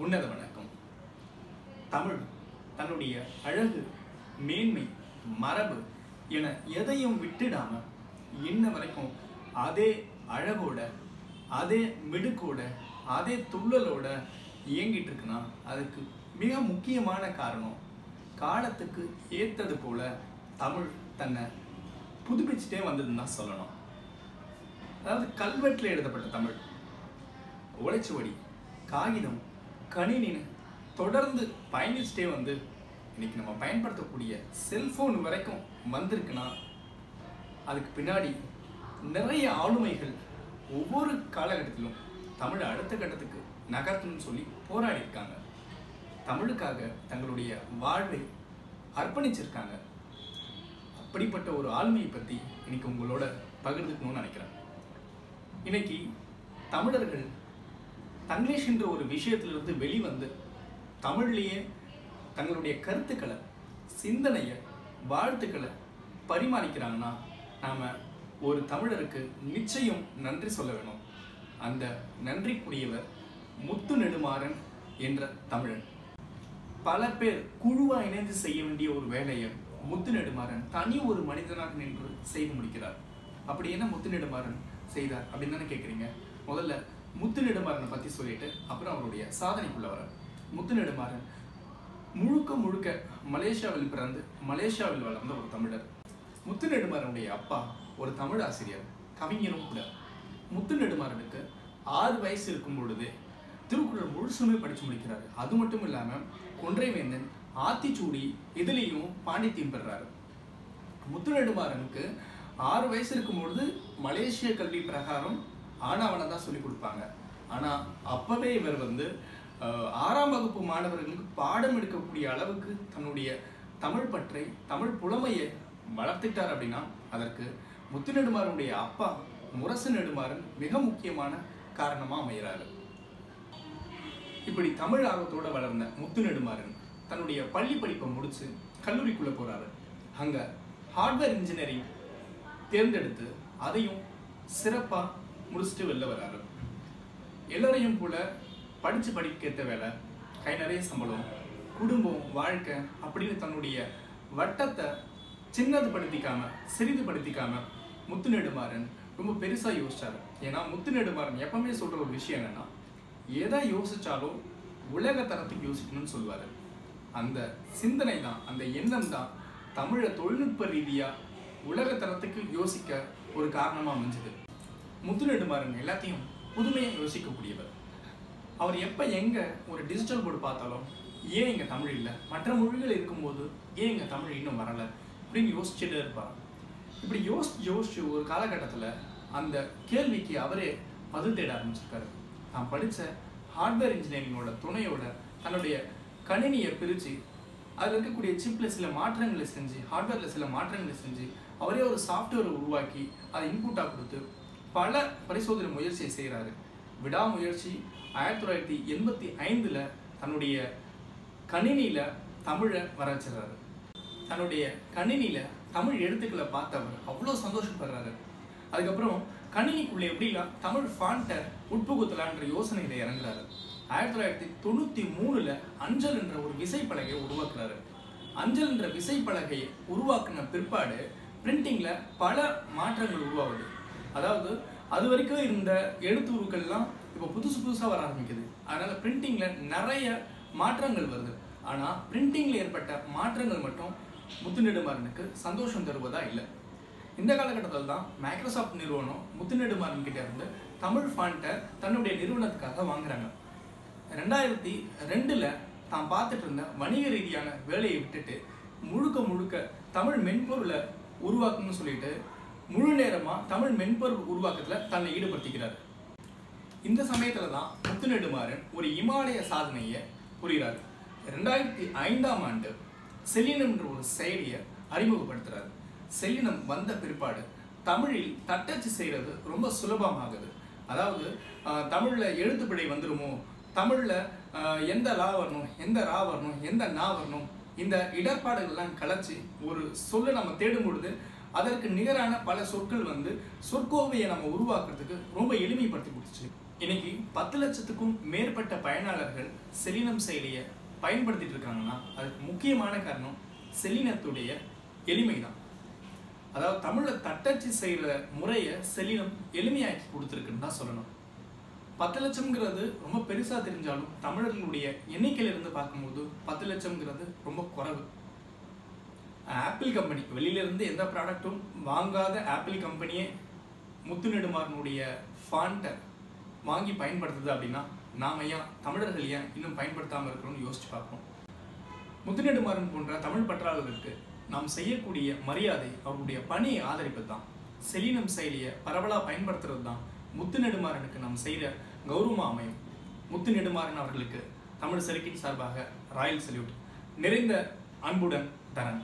உன்னத வணக்கம். தமிழ் தன்னுடைய அழகு மேன்மை மரபு என எதையும் விட்டுடாம இன்ன வரைக்கும் அதே அழகோட அதே மிடுக்கோட அதே துள்ளலோட இயங்கிட்டு இருக்குன்னா அதுக்கு மிக முக்கியமான காரணம் காலத்துக்கு ஏத்தது போல தமிழ் தன்னை புதுப்பிச்சுட்டே வந்ததுன்னு தான் சொல்லணும். அதாவது கல்வெட்டில் எழுதப்பட்ட தமிழ். உழைச்சுவடி காகிதம் கணினின்னு தொடர்ந்து பயணிச்சுட்டே வந்து இன்னைக்கு நம்ம பயன்படுத்தக்கூடிய செல்ஃபோன் வரைக்கும் வந்திருக்குன்னா அதுக்கு பின்னாடி நிறைய ஆளுமைகள் ஒவ்வொரு காலகட்டத்திலும் தமிழை அடுத்த கட்டத்துக்கு நகர்த்தணும்னு சொல்லி போராடி இருக்காங்க தமிழுக்காக தங்களுடைய வாழ்வை அர்ப்பணிச்சிருக்காங்க. அப்படிப்பட்ட ஒரு ஆளுமையை பற்றி இன்னைக்கு உங்களோட பகிர்ந்துக்கணும்னு நினைக்கிறேன். இன்னைக்கு தமிழர்கள் தங்கிலீஷ் என்ற ஒரு விஷயத்திலிருந்து வெளிவந்து தமிழ்லேயே தங்களுடைய கருத்துக்களை சிந்தனையை வாழ்த்துக்களை பரிமாறிக்கிறாங்கன்னா நாம் ஒரு தமிழருக்கு நிச்சயம் நன்றி சொல்ல வேணும். அந்த நன்றிக்குரியவர் முத்து நெடுமாறன் என்ற தமிழன். பல பேர் குழுவாக இணைந்து செய்ய வேண்டிய ஒரு வேலையை முத்து நெடுமாறன் தனி ஒரு மனிதனாக நின்று செய்து முடிக்கிறார். அப்படி என்ன முத்து நெடுமாறன் செய்தார் அப்படின்னு தானே கேட்குறீங்க முதல்ல முத்து நெடுமாறனை பற்றி சொல்லிட்டு அப்புறம் அவருடைய சாதனைக்குள்ளே வர முத்து நெடுமாறன் முழுக்க முழுக்க மலேசியாவில் பிறந்து மலேசியாவில் வளர்ந்த ஒரு தமிழர். முத்து நெடுமாறனுடைய அப்பா ஒரு தமிழ் ஆசிரியர் கவிஞரும் கூட. முத்து நெடுமாறனுக்கு ஆறு வயசு இருக்கும் பொழுது திருக்குறள் முழுசுமே படித்து முடிக்கிறாரு. அது மட்டும் இல்லாமல் கொன்றைவேந்தன் ஆத்திச்சூடி இதுலேயும் பாண்டித்தியம் பெறுறாரு. முத்து நெடுமாறனுக்கு ஆறு வயசு இருக்கும் பொழுது மலேசிய கல்வி பிரகாரம் ஆனாவனை தான் சொல்லி கொடுப்பாங்க. ஆனால் அப்போவே இவர் வந்து ஆறாம் வகுப்பு மாணவர்களுக்கு பாடம் எடுக்கக்கூடிய அளவுக்கு தன்னுடைய தமிழ் பற்றை தமிழ் புலமையை வளர்த்துட்டார் அப்படின்னா அதற்கு முத்து நெடுமாறனுடைய அப்பா முரசு நெடுமாறன் மிக முக்கியமான காரணமாக அமைகிறாரு. இப்படி தமிழ் ஆர்வத்தோட வளர்ந்த முத்து நெடுமாறன் தன்னுடைய பள்ளி படிப்பை முடித்து கல்லூரிக்குள்ளே போகிறாரு அங்கே ஹார்ட்வேர் இன்ஜினியரிங் தேர்ந்தெடுத்து அதையும் சிறப்பாக முடிச்சுட்டு வெளில வராரு. எல்லாரையும் போல படித்து படிக்கேற்ற வேலை கை நிறைய சம்பளம் குடும்பம் வாழ்க்கை அப்படின்னு தன்னுடைய வட்டத்தை சின்னது படுத்திக்காம சிறிது படுத்திக்காம முத்து நெடுமாறன் ரொம்ப பெருசாக யோசிச்சாரு. ஏன்னா முத்து நெடுமாறன் எப்பவுமே சொல்கிற ஒரு விஷயம் என்னன்னா எதை யோசிச்சாலும் உலக தரத்துக்கு யோசிக்கணும்னு சொல்லுவார். அந்த சிந்தனை தான் அந்த எண்ணம் தான் தமிழை தொழில்நுட்ப ரீதியாக உலக தரத்துக்கு யோசிக்க ஒரு காரணமாக அமைஞ்சது. முத்து எல்லாத்தையும் புதுமையாக யோசிக்கக்கூடியவர். அவர் எப்போ எங்கே ஒரு டிஜிட்டல் போர்டு பார்த்தாலும் ஏன் எங்கள் தமிழ் இல்லை? மற்ற மொழிகள் இருக்கும்போது ஏன் எங்கள் தமிழ் இன்னும் வரலை? அப்படின்னு யோசிச்சுட்டே இருப்பார் இப்படி யோசிச்சு யோசிச்சு ஒரு காலகட்டத்தில் அந்த கேள்விக்கு அவரே பதில் தேட ஆரம்பிச்சிருக்காரு. நான் படித்த ஹார்ட்வேர் இன்ஜினியரிங்கோட துணையோட தன்னுடைய கணினியை பிரித்து அதில் இருக்கக்கூடிய சிப்பில் சில மாற்றங்களை செஞ்சு ஹார்ட்வேரில் சில மாற்றங்களை செஞ்சு அவரே ஒரு சாஃப்ட்வேரை உருவாக்கி அதை இன்புட்டாக கொடுத்து பல பரிசோதனை முயற்சியை செய்கிறாரு விடாமுயற்சி ஆயிரத்தி தொள்ளாயிரத்தி எண்பத்தி ஐந்தில் தன்னுடைய கணினியில் தமிழை வர தன்னுடைய கணினியில் தமிழ் எழுத்துக்களை பார்த்தவர் அவ்வளோ சந்தோஷப்படுறாரு. அதுக்கப்புறம் கணினிக்குள்ளே எப்படிலாம் தமிழ் ஃபாண்ட்டை உட்புகுத்தலான்ற யோசனையில் இறங்குறாரு. ஆயிரத்தி தொள்ளாயிரத்தி தொண்ணூற்றி மூணுல அஞ்சல் என்ற ஒரு விசைப்பலகையை உருவாக்குறாரு. அஞ்சல் என்ற விசைப்பலகையை உருவாக்குன பிற்பாடு பிரிண்டிங்கில் பல மாற்றங்கள் உருவாகுது. அதாவது அது வரைக்கும் இருந்த எழுத்துருக்கள்லாம் இப்போ புதுசு புதுசாக வர ஆரம்பிக்குது. அதனால பிரிண்டிங்கில் நிறைய மாற்றங்கள் வருது. ஆனால் பிரிண்டிங்கில் ஏற்பட்ட மாற்றங்கள் மட்டும் முத்துநெடுமாறனுக்கு சந்தோஷம் தருவதா இல்லை. இந்த காலகட்டத்தில் தான் மைக்ரோசாஃப்ட் நிறுவனம் முத்துநெடுமாறன் கிட்ட இருந்து தமிழ் ஃபாண்ட்டை தன்னுடைய நிறுவனத்துக்காக வாங்குறாங்க. ரெண்டாயிரத்தி ரெண்டில் தான் பார்த்துட்டு இருந்த வணிக ரீதியான வேலையை விட்டுட்டு முழுக்க முழுக்க தமிழ் மென்பொருளை உருவாக்கணும்னு சொல்லிட்டு முழு நேரமா தமிழ் மென்பொருள் உருவாக்கத்துல தன்னை ஈடுபடுத்திக்கிறார். இந்த சமயத்தில் தான் முத்துநெடுமாறன் ஒரு இமாலய சாதனையை புரிகிறார். ரெண்டாயிரத்தி ஐந்தாம் ஆண்டு செல்லினம்ன்ற ஒரு செயலியை அறிமுகப்படுத்துறாரு. செலினம் வந்த பிற்பாடு தமிழில் தட்டச்சு செய்கிறது ரொம்ப சுலபமாகுது. அதாவது ஆஹ், தமிழ்ல எழுத்துப்பிழை வந்துடுமோ தமிழ்ல எந்த லா வரணும் எந்த ரா வரணும் எந்த நா வரணும் இந்த இடர்பாடுகள்லாம் கலைச்சு ஒரு சொல்லை நம்ம தேடும் பொழுது அதற்கு நிகரான பல சொற்கள் வந்து சொற்கோவையை நம்ம உருவாக்குறதுக்கு ரொம்ப எளிமைப்படுத்தி கொடுத்துச்சு இன்னைக்கு பத்து லட்சத்துக்கும் மேற்பட்ட பயனாளர்கள் செலினம் செயலியை பயன்படுத்திட்டு இருக்காங்கன்னா அதுக்கு முக்கியமான காரணம் செலினத்துடைய எளிமை தான் அதாவது தமிழில் தட்டச்சு செய்கிற முறையை செலினம் எளிமையாக்கி கொடுத்துருக்குன்னு தான் சொல்லணும். பத்து லட்சம்ங்கிறது ரொம்ப பெருசாக தெரிஞ்சாலும் தமிழர்களுடைய எண்ணிக்கையிலிருந்து பார்க்கும்போது பத்து லட்சம்ங்கிறது ரொம்ப குறைவு. ஆப்பிள் கம்பெனி வெளியிலேருந்து எந்த ப்ராடக்ட்டும் வாங்காத ஆப்பிள் கம்பெனியே முத்து நெடுமாறனுடைய ஃபாண்ட்டை வாங்கி பயன்படுத்துது அப்படின்னா நாம் ஏன் தமிழர்கள் ஏன் இன்னும் பயன்படுத்தாமல் இருக்கிறோம்னு யோசிச்சு பார்ப்போம். முத்து நெடுமாறன் போன்ற தமிழ் பற்றாளர்களுக்கு நாம் செய்யக்கூடிய மரியாதை அவருடைய பணியை ஆதரிப்பது தான். செலினம் செயலியை பரவலாக பயன்படுத்துறது தான் முத்து நெடுமாறனுக்கு நாம் செய்கிற கௌரவமாக அமையும். முத்து நெடுமாறன் அவர்களுக்கு தமிழ் செலுக்கின் சார்பாக ராயல் சல்யூட் நிறைந்த அன்புடன் தரன்.